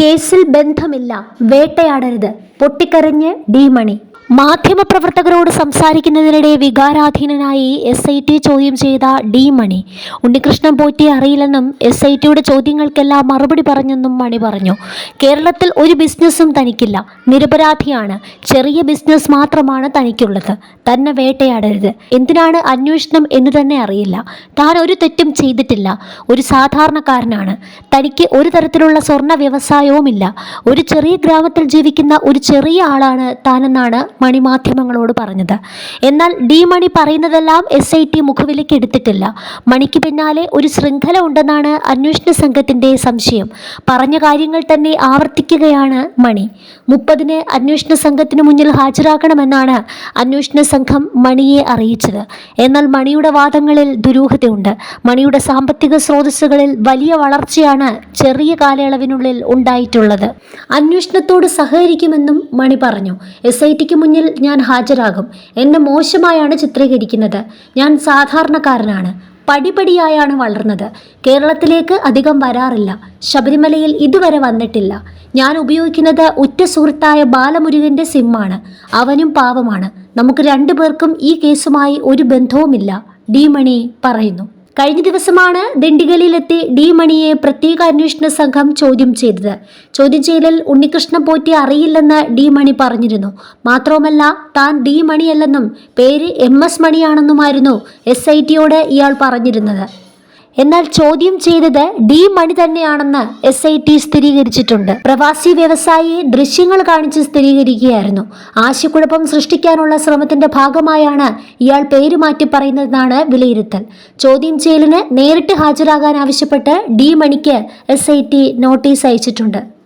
കേസിൽ ബന്ധമില്ല. വേട്ടയാടരുത്. പൊട്ടിക്കരഞ്ഞ് ഡി മണി. മാധ്യമപ്രവർത്തകരോട് സംസാരിക്കുന്നതിനിടെ വികാരാധീനനായി എസ് ഐ ടി ചോദ്യം ചെയ്ത ഡി മണി. ഉണ്ണികൃഷ്ണൻ പോറ്റി അറിയില്ലെന്നും എസ് ഐ ടിയുടെ ചോദ്യങ്ങൾക്കെല്ലാം മറുപടി പറഞ്ഞെന്നും മണി പറഞ്ഞു. കേരളത്തിൽ ഒരു ബിസിനസ്സും തനിക്കില്ല. നിരപരാധിയാണ്. ചെറിയ ബിസിനസ് മാത്രമാണ് തനിക്കുള്ളത്. തന്നെ വേട്ടയാടരുത്. എന്തിനാണ് അന്വേഷണം എന്ന് തന്നെ അറിയില്ല. താൻ ഒരു തെറ്റും ചെയ്തിട്ടില്ല. ഒരു സാധാരണക്കാരനാണ്. തനിക്ക് ഒരു തരത്തിലുള്ള സ്വർണ വ്യവസായവുമില്ല. ഒരു ചെറിയ ഗ്രാമത്തിൽ ജീവിക്കുന്ന ഒരു ചെറിയ ആളാണ് താനെന്നാണ് മണി മാധ്യമങ്ങളോട് പറഞ്ഞത്. എന്നാൽ ഡി മണി പറയുന്നതെല്ലാം എസ് ഐ ടി മുഖവിലേക്ക് എടുത്തിട്ടില്ല. മണിക്ക് പിന്നാലെ ഒരു ശൃംഖല ഉണ്ടെന്നാണ് അന്വേഷണ സംഘത്തിന്റെ സംശയം. പറഞ്ഞ കാര്യങ്ങൾ തന്നെ ആവർത്തിക്കുകയാണ് മണി. മുപ്പതിന് അന്വേഷണ സംഘത്തിന് മുന്നിൽ ഹാജരാക്കണമെന്നാണ് അന്വേഷണ സംഘം മണിയെ അറിയിച്ചത്. എന്നാൽ മണിയുടെ വാദങ്ങളിൽ ദുരൂഹതയുണ്ട്. മണിയുടെ സാമ്പത്തിക സ്രോതസ്സുകളിൽ വലിയ വളർച്ചയാണ് ചെറിയ കാലയളവിനുള്ളിൽ ഉണ്ടായിട്ടുള്ളത്. അന്വേഷണത്തോട് സഹകരിക്കുമെന്നും മണി പറഞ്ഞു. എസ് ഐ ടിക്ക് മുന്നിൽ ഞാൻ ഹാജരാകും. എന്നെ മോശമായാണ് ചിത്രീകരിക്കുന്നത്. ഞാൻ സാധാരണക്കാരനാണ്. പടിപടിയായാണ് വളർന്നത്. കേരളത്തിലേക്ക് അധികം വരാറില്ല. ശബരിമലയിൽ ഇതുവരെ വന്നിട്ടില്ല. ഞാൻ ഉപയോഗിക്കുന്നത് ഉറ്റ സുഹൃത്തായ ബാലമുരുകന്റെ സിമ്മാണ്. അവനും പാവമാണ്. നമുക്ക് രണ്ടു പേർക്കും ഈ കേസുമായി ഒരു ബന്ധവുമില്ല. ഡി മണി പറയുന്നു. കഴിഞ്ഞ ദിവസമാണ് ദിണ്ടിഗലിലെത്തി ഡി മണിയെ പ്രത്യേക അന്വേഷണ സംഘം ചോദ്യം ചെയ്തത്. ചോദ്യം ചെയ്യലിൽ ഉണ്ണികൃഷ്ണൻ പോറ്റി അറിയില്ലെന്ന് ഡി മണി പറഞ്ഞിരുന്നു. മാത്രവുമല്ല താൻ ഡി മണിയല്ലെന്നും പേര് എം എസ് മണിയാണെന്നുമായിരുന്നു എസ് ഐ ടിയോട് ഇയാൾ പറഞ്ഞിരുന്നത്. എന്നാൽ ചോദ്യം ചെയ്തത് ഡി മണി തന്നെയാണെന്ന് എസ് ഐ ടി സ്ഥിരീകരിച്ചിട്ടുണ്ട്. പ്രവാസി വ്യവസായിയെ ദൃശ്യങ്ങൾ കാണിച്ച് സ്ഥിരീകരിക്കുകയായിരുന്നു. ആശയക്കുഴപ്പം സൃഷ്ടിക്കാനുള്ള ശ്രമത്തിന്റെ ഭാഗമായാണ് ഇയാൾ പേര് മാറ്റി പറയുന്നതെന്നാണ് വിലയിരുത്തൽ. ചോദ്യം ചെയ്യലിന് നേരിട്ട് ഹാജരാകാൻ ആവശ്യപ്പെട്ട് ഡി മണിക്ക് എസ് നോട്ടീസ് അയച്ചിട്ടുണ്ട്.